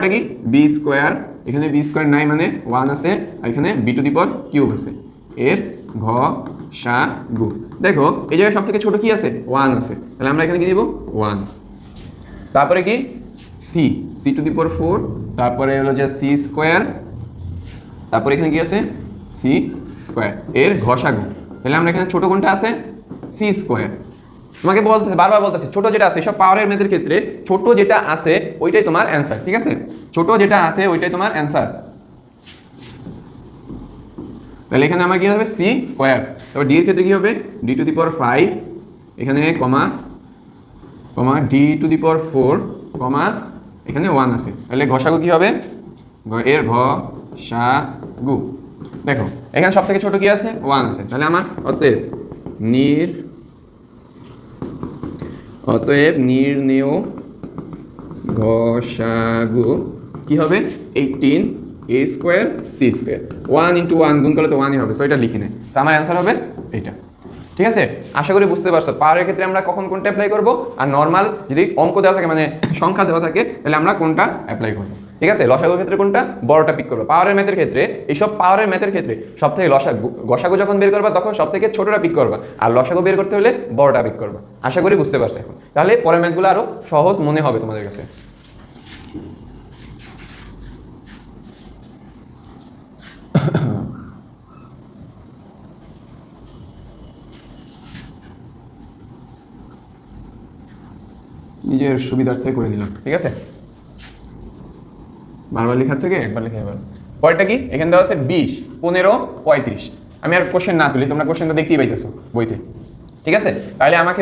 এটা কি? B square এখানে বি স্কোয়ার নাই মানে ওয়ান আছে, আর এখানে বি টু দি কিউব আছে। এর ঘ, সা, গু। দেখো, এই জায়গায় সব থেকে ছোট কি আছে? ওয়ান আছে। তাহলে আমরা এখানে কি দিব? ওয়ান তারপরে কি? C C to the four তারপরে হলো যে সি স্কোয়ার তারপরে এখানে কি আছে? সি স্কোয়ার এর ঘষাগু তাহলে আমরা এখানে ছোট কোনটা আছে? সি স্কোয়ার তোমাকে বলতে বারবার বলতেছে, ছোট যেটা আছে, সব পাওয়ারের মেয়েদের ক্ষেত্রে ছোট যেটা আছে, ওইটাই তোমার অ্যান্সার ঠিক আছে? ছোট যেটা আছে, ওইটাই তোমার অ্যান্সার তাহলে এখানে আমার কি হবে? সি স্কোয়ার তারপর ডি এর ক্ষেত্রে কি হবে? D to the power five এখানে comma comma D to the power four comma এখানে ওয়ান আছে। তাহলে ঘষাগু কি হবে? এর ঘ, সা, গু। দেখো, এখানে সব থেকে ছোট কি আছে? ওয়ান আছে। তাহলে আমার অতএব, নির অতএব নির্ণেয় ঘষাগু। কি হবে? Eighteen A square C square one into one গুণ করলে তো ওয়ানই হবে সো এটা লিখে নেয় তো আমার অ্যান্সার হবে এইটা। ঠিক আছে? আশা করি বুঝতে পারছ। পাওয়ারের ক্ষেত্রে আমরা কখন কোনটা অ্যাপ্লাই করব? আর নর্মাল যদি অঙ্ক দেওয়া থাকে মানে সংখ্যা দেওয়া থাকে, তাহলে আমরা কোনটা অ্যাপ্লাই করব? ঠিক আছে? লসাগুর ক্ষেত্রে কোনটা? বড়টা পিক করব। পাওয়ারের ম্যাথের ক্ষেত্রে, এইসব পাওয়ারের ম্যাথের ক্ষেত্রে সব থেকে লসা গসাগু যখন বের করবা, তখন সব থেকে ছোটটা পিক করবা। আর লসাগু বের করতে হলে বড়টা পিক করবা। আশা করি বুঝতে পারছ এখন। তাহলে পরের ম্যাথগুলো আরও সহজ মনে হবে তোমাদের কাছে। নিজের সুবিধার্থে করে দিলাম, ঠিক আছে? বারবার লেখার থেকে একবার লিখে এবার পরেরটা কি? এখানে দেওয়া আছে বিশ, পনেরো, পঁয়ত্রিশ। আমি আর কোশ্চেন না তুলি, তোমরা কোশ্চেন তো দেখতেই পাইতেছো বইতে, ঠিক আছে? তাহলে আমাকে